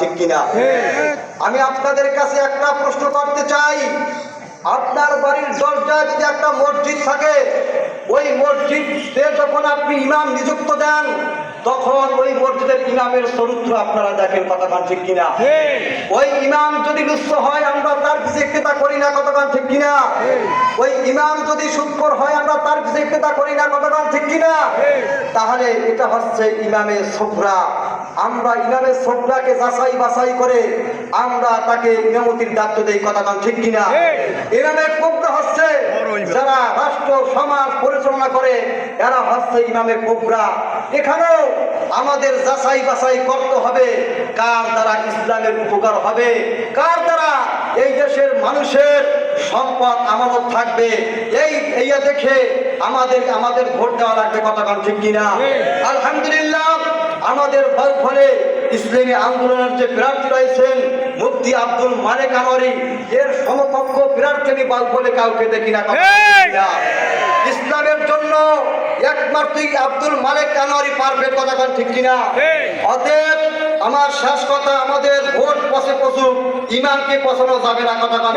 ঠিক কিনা? আমি আপনাদের কাছে একটা প্রশ্ন করতে চাই। আপনার বাড়ির দরজায় যদি একটা মসজিদ থাকে, ওই মসজিদে যখন আপনি ইমাম নিযুক্ত দেন, তখন ওই মসজিদের ইমামের চরিত্র আপনারা দেখেন কতক্ষণ ঠিক কিনা? ওই ইমাম যদি লুচ্ছ হয়, আমরা তার পিছিয়ে করি না কতক্ষণ ঠিক কিনা? ওই ইমাম যদি সুৎকর হয়, আমরা তার পিছিয়ে করি না কতক্ষণ ঠিক কিনা? তাহলে এটা হচ্ছে ইমামের সোফরা আমরা ইমামের সোফরাকে যাচাই বাছাই করে আমরা তাকে ইমামতির দায়িত্ব দেই কতক্ষণ ঠিক কিনা? ইমামের কোবরা হচ্ছে যারা রাষ্ট্র সমাজ পরিচালনা করে এরা হচ্ছে ইমামের কোবরা এখানেও আমাদের যাচাই বাছাই করতে হবে কার দ্বারা ইসলামের উপকার হবে কার দ্বারা এই দেশের মানুষের সম্পদ আমানত থাকবে এই এইয়া দেখে আমাদের আমাদের ভোট দেওয়া লাগবে কতক্ষণ ঠিক কিনা? আলহামদুলিল্লাহ আমাদের ফলে ইসলামী আন্দোলনের যে প্রার্থী রয়েছেন মুফতি আব্দুল মালেক আনোয়ারি এর সমকক্ষ প্রার্থী আমি বাল বলে কাউকে দেখি না? ইসলামের জন্য একমাত্রই আব্দুল মালেক আনোয়ারি পারবে কতক্ষণ ঠিক কিনা অতএব আমার শেষ কথা আমাদের ভোট পশে পশু ইমানকে পছানো যাবে না কিনা?